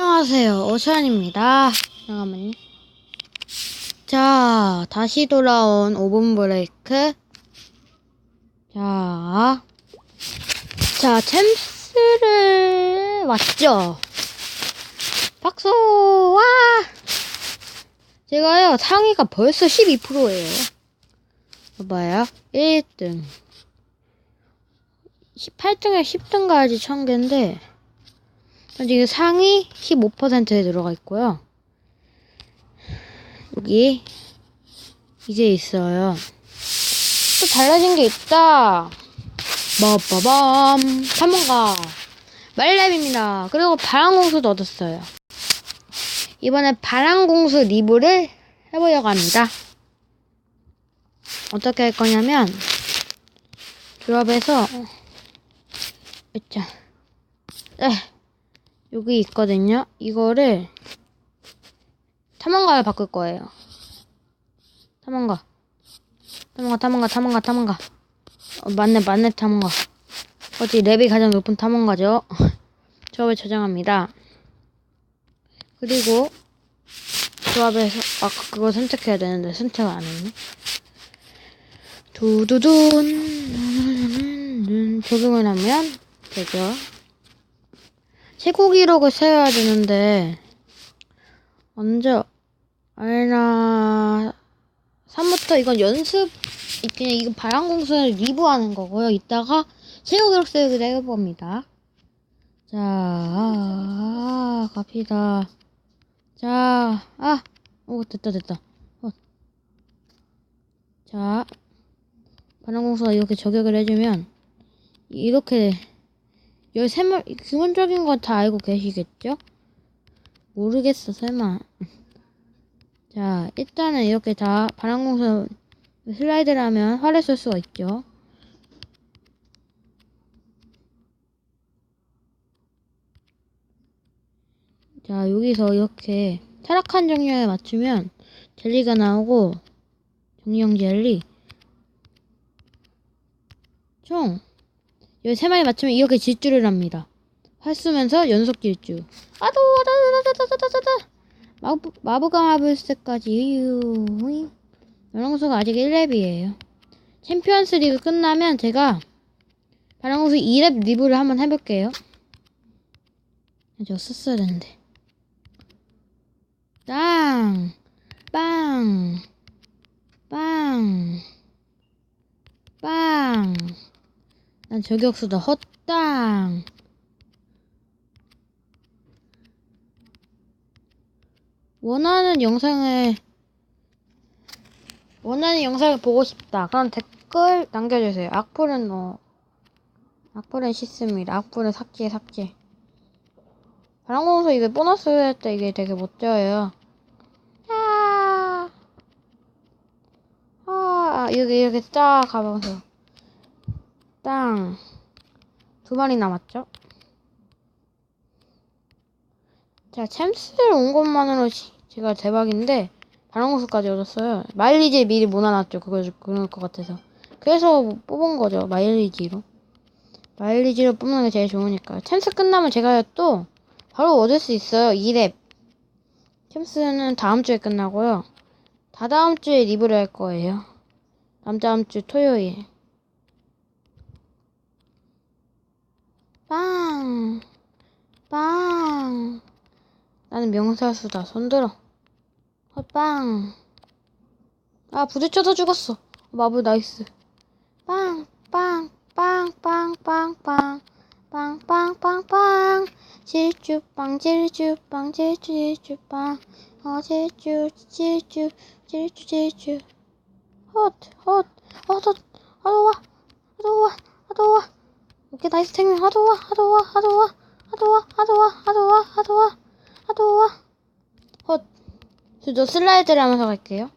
안녕하세요. 오션입니다. 잠깐만요. 자, 다시 돌아온 5분 브레이크. 자, 자, 챔스를 왔죠? 박수! 와! 제가요, 상위가 벌써 12%예요. 봐봐요. 1등. 18등에 10등까지 1000개인데, 지금 상위 15%에 들어가 있고요. 여기 이제 있어요. 또 달라진 게 있다. 빠빠밤 탐험가 말렙입니다. 그리고 바람공수도 얻었어요. 이번에 바람공수 리브를 해보려고 합니다. 어떻게 할 거냐면 드랍에서 있자. 에. 여기 있거든요. 이거를 탐험가를 바꿀 거예요. 탐험가. 탐험가, 탐험가, 탐험가, 탐험가. 어, 맞네, 맞네, 탐험가. 어찌 랩이 가장 높은 탐험가죠. 조합을 저장합니다. 그리고 조합에서 아까 그거 선택해야 되는데 선택을 안 했네. 두두둔 적용을 하면 되죠. 최고 기록을 세워야 되는데 먼저 아레나 3부터 이건 연습 그냥 이거 바람공수를 리뷰하는 거고요. 이따가 최고 기록 세우기도 해봅니다. 자, 아, 갑시다. 자, 아, 오 됐다 됐다. 어. 자, 바람공수가 이렇게 저격을 해주면 이렇게 13말, 기본적인 거 다 알고 계시겠죠? 모르겠어, 설마. 자, 일단은 이렇게 다 바람공수 슬라이드를 하면 활을 쏠 수가 있죠. 자, 여기서 이렇게 타락한 정령에 맞추면 젤리가 나오고 정령 젤리 총 13마리 맞추면 이렇게 질주를 합니다. 활 쏘면서 연속 질주. 아도, 아다다다다다다다. 마부, 마부가 마블스까지, 유유. 바람공수가 아직 1렙이에요. 챔피언스 리그 끝나면 제가 바람공수 2렙 리뷰를 한번 해볼게요. 저 썼어야 되는데. 땅! 빵! 빵! 빵! 난 저격수다. 헛땅 원하는 영상을 원하는 영상을 보고 싶다. 그럼 댓글 남겨주세요. 악플은 뭐 악플은 싫습니다. 악플은 삭제 삭제. 바람공수 이게 보너스 할때 이게 되게 멋져요. 아, 아 여기 이렇게 쫙 가면서 땅. 두 마리 남았죠? 자, 챔스를 온 것만으로 시- 제가 대박인데, 바람공수까지 얻었어요. 마일리지 미리 모아놨죠. 그거, 그럴 것 같아서. 그래서 뽑은 거죠. 마일리지로. 마일리지로 뽑는 게 제일 좋으니까. 챔스 끝나면 제가 또 바로 얻을 수 있어요. 2렙. 챔스는 다음 주에 끝나고요. 다다음 주에 리뷰를 할 거예요. 다음 다음 주 토요일. 빵, 빵. 나는 명사수다. 손들어. 헛빵. 아, 부딪혀서 죽었어. 마블 나이스. 빵, 빵, 빵, 빵, 빵, 빵. 빵, 빵, 빵, 빵. 질주빵, 질주빵, 질주, 질주빵. 어, 질주, 질주, 질주, 질주. 헛, 헛, 헛, 헛, 어두워, 어두워, 어두워. 오케이 나이스 택민 하도와 하도와 하도와 하도와 하도와 하도와 하도와 하도와. 헛. 저 슬라이드를 하면서 갈게요.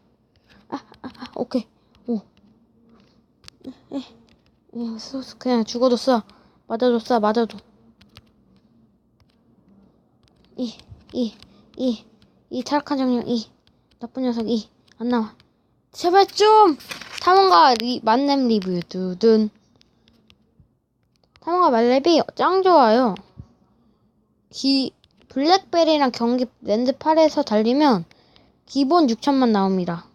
아, 아, 아 오케이. 오. 에, 에, 그냥 죽어도 써 맞아도 써 맞아도 이 이 이 이 타락한 정령 이. 나쁜 녀석 이. 안 나와. 제발 좀! 탐험가 리, 만렙 리뷰 두둔 탐험가 말렙이 짱 좋아요. 기, 블랙베리랑 경기 랜드 8에서 달리면 기본 6천만 나옵니다.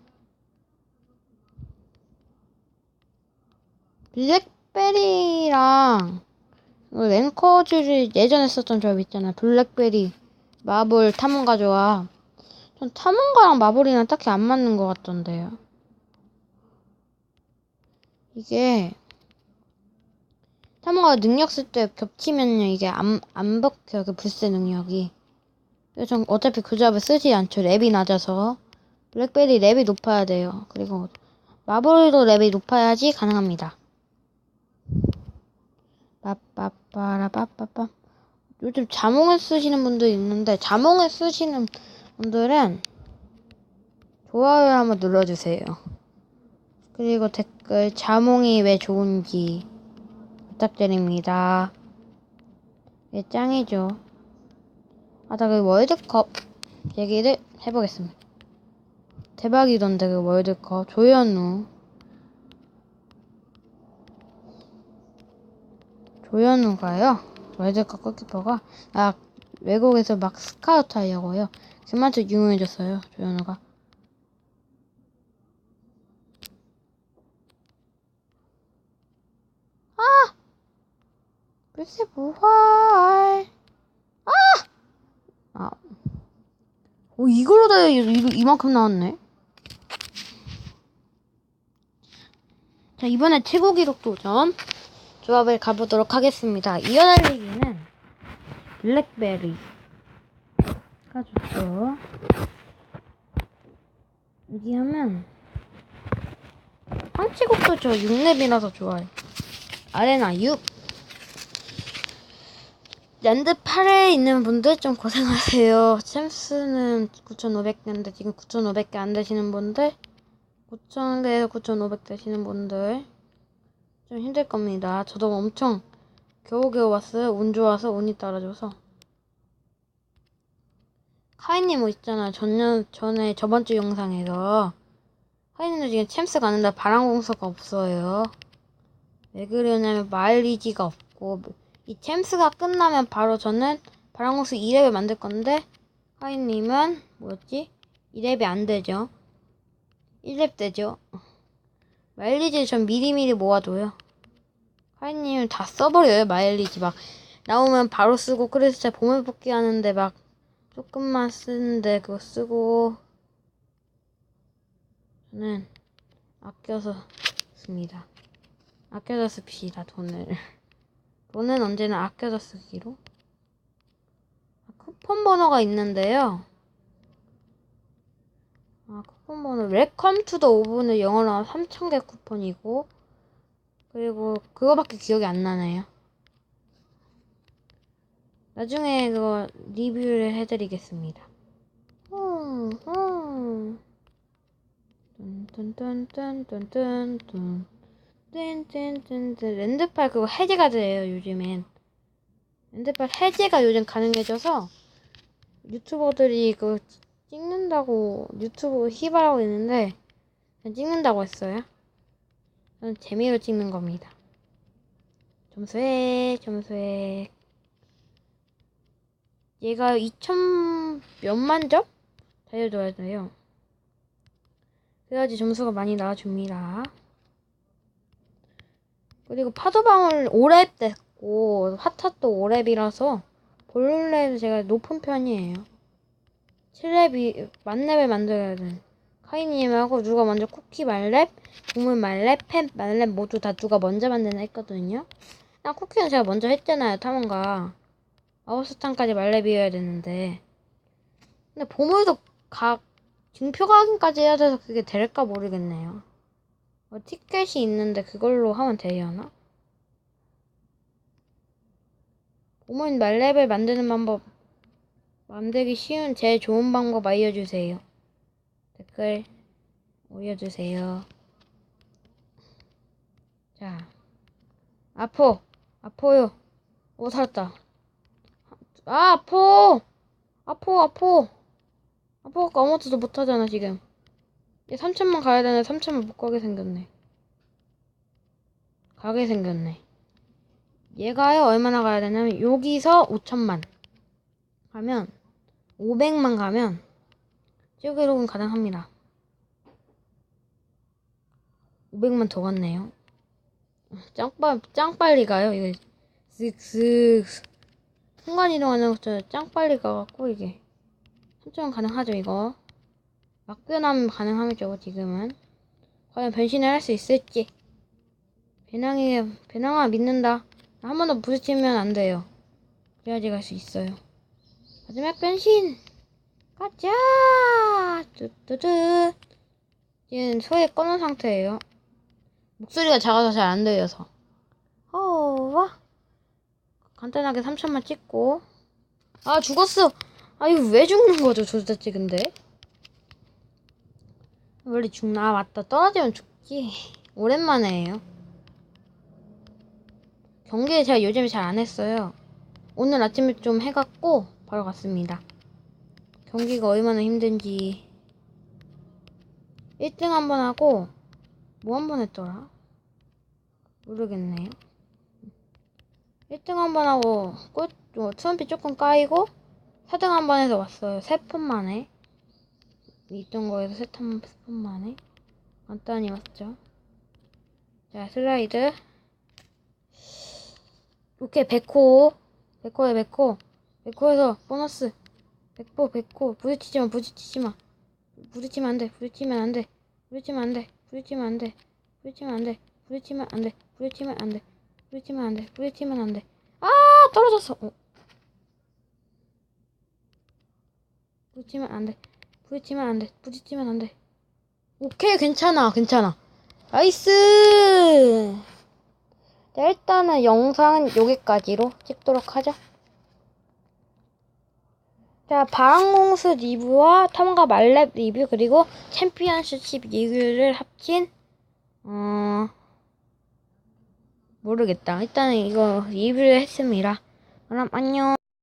블랙베리랑 그 랭커즈를 예전에 썼던 조합 있잖아. 블랙베리, 마블, 탐험가 조합. 전 탐험가랑 마블이랑 딱히 안 맞는 것 같던데요. 이게 탐험가 능력 쓸 때 겹치면요 이게 안, 안 먹혀요 그 불새 능력이. 전 어차피 그 조합을 쓰지 않죠. 랩이 낮아서. 블랙베리 랩이 높아야 돼요. 그리고 마블도 랩이 높아야지 가능합니다. 빠빠빠라 빠빠빠 요즘 자몽을 쓰시는 분들 있는데 자몽을 쓰시는 분들은 좋아요 한번 눌러주세요. 그리고 댓글 자몽이 왜 좋은지 부탁드립니다. 예, 짱이죠. 아, 나그 월드컵 얘기를 해보겠습니다. 대박이던데, 그 월드컵. 조현우. 조현우가요, 월드컵 골키퍼가, 아, 외국에서 막 스카우트 하려고요. 그만큼 유명해졌어요, 조현우가. 글쎄 부활. 아! 아. 오 이걸로 다 이, 이, 이만큼 나왔네. 자 이번에 최고 기록 도전 조합을 가보도록 하겠습니다. 이어 달리기는 블랙베리가 좋죠. 여기 하면 황치국도 저 6렙이라서 좋아요. 아레나 6 랜드 8에 있는 분들 좀 고생하세요. 챔스는 9,500개인데 지금 9,500개 안 되시는 분들 9,000개에서 9,500 되시는 분들 좀 힘들 겁니다. 저도 엄청 겨우겨우 왔어요. 운 좋아서 운이 따라줘서 카이님 뭐 있잖아. 전년 전에 저번 주 영상에서 카이님도 지금 챔스 가는데 바람공서가 없어요. 왜 그러냐면 마일리지가 없고 이 챔스가 끝나면 바로 저는 바람공수 2렙을 만들 건데 하이님은 뭐였지? 2렙이 안 되죠. 1렙 되죠. 마일리지 전 미리미리 모아둬요. 하이님은 다 써버려요 마일리지 막 나오면 바로 쓰고 그래서 제가 보물 뽑기 하는데 막 조금만 쓰는데 그거 쓰고 저는 아껴서 씁니다. 아껴서 씁시다 돈을. 돈은 언제나 아껴서 쓰기로. 쿠폰 번호가 있는데요. 아, 쿠폰 번호. 웰컴 투 더 오븐은 영어로 하면 3,000개 쿠폰이고, 그리고 그거밖에 기억이 안 나네요. 나중에 그거 리뷰를 해드리겠습니다. 음, 음. 뚠뚠뚠뚠뚠뚠 뚠 뚠뚠뚠 랜드팔 그거 해제가 돼요 요즘엔. 랜드팔 해제가 요즘 가능해져서 유튜버들이 그거 찍는다고 유튜브 휘발하고 있는데 그냥 찍는다고 했어요. 저는 재미로 찍는 겁니다. 점수액 점수액. 얘가 2천 몇만 점? 달려줘야 돼요. 그래야지 점수가 많이 나와줍니다 그리고 파도방울 5렙 됐고 핫핫도 5렙이라서 볼렙 제가 높은 편이에요. 7렙이 만렙을 만들어야 돼. 카이님하고 누가 먼저 쿠키 말렙, 동물 말렙, 팬 말렙 모두 다 누가 먼저 만드나 했거든요. 나 쿠키는 제가 먼저 했잖아요. 탐험가 아홉스탄까지 말렙이어야 되는데 근데 보물도 각 증표 확인까지 해야 돼서 그게 될까 모르겠네요. 어, 티켓이 있는데 그걸로 하면 되려나? 보물 말렙을 만드는 방법 만들기 쉬운 제일 좋은 방법 알려주세요. 댓글 올려주세요. 자, 아포, 아포요. 오 살았다. 아 아포, 아포, 아포, 아포가 아무것도 못하잖아 지금. 얘 3천만 가야 되는데 3천만 못 가게 생겼네. 가게 생겼네. 얘가요 얼마나 가야 되냐면 여기서 5천만 가면 500만 가면 찌그로군 가능합니다. 500만 더 갔네요. 짱빠 짱 빨리 가요. 이거 쓱쓱 순간 이동하는 것도 짱 빨리 가갖고 이게 설정 가능하죠 이거. 막변하면 가능하죠 지금은. 과연 변신을 할 수 있을지. 배낭이 배낭아 믿는다. 한 번 더 부딪히면 안 돼요. 그래야지 갈 수 있어요. 마지막 변신! 가자! 뚜뚜뚜. 지금 소에 꺼놓은 상태예요. 목소리가 작아서 잘 안 들려서. 어와. 간단하게 3천만 찍고. 아, 죽었어! 아, 이거 왜 죽는 거죠, 도대체 근데? 원래 죽나? 아, 맞다. 떨어지면 죽지. 오랜만에 해요. 경기 제가 요즘에 잘 안 했어요. 오늘 아침에 좀 해갖고 바로 갔습니다. 경기가 얼마나 힘든지 1등 한 번 하고 뭐 한 번 했더라? 모르겠네요. 1등 한 번 하고 꽃, 뭐, 트럼피 조금 까이고 4등 한 번 해서 왔어요. 세번 만에. 있던 거에서 세번 만에. 간단히 왔죠. 자, 슬라이드. 오케이, 백호. 백호에 백호. 백호에서 보너스. 백호, 백호. 부딪히지 마, 부딪히지 마. 부딪히면 안 돼, 부딪히면 안 돼. 부딪히면 안 돼, 부딪히면 안 돼. 부딪히면 안 돼, 부딪히면 안 돼. 부딪히면 안 돼. 부딪히면 안 돼, 부딪히면 안 돼. 아, 떨어졌어. 어. 부딪히면 안 돼. 부딪히면 안 돼. 부딪히면 안 돼. 오케이, 괜찮아, 괜찮아. 나이스! 자, 일단은 영상은 여기까지로 찍도록 하죠. 자, 바람공수 리뷰와 텀과 말렙 리뷰, 그리고 챔피언십 리뷰를 합친, 어, 모르겠다. 일단은 이거 리뷰를 했습니다. 그럼 안녕.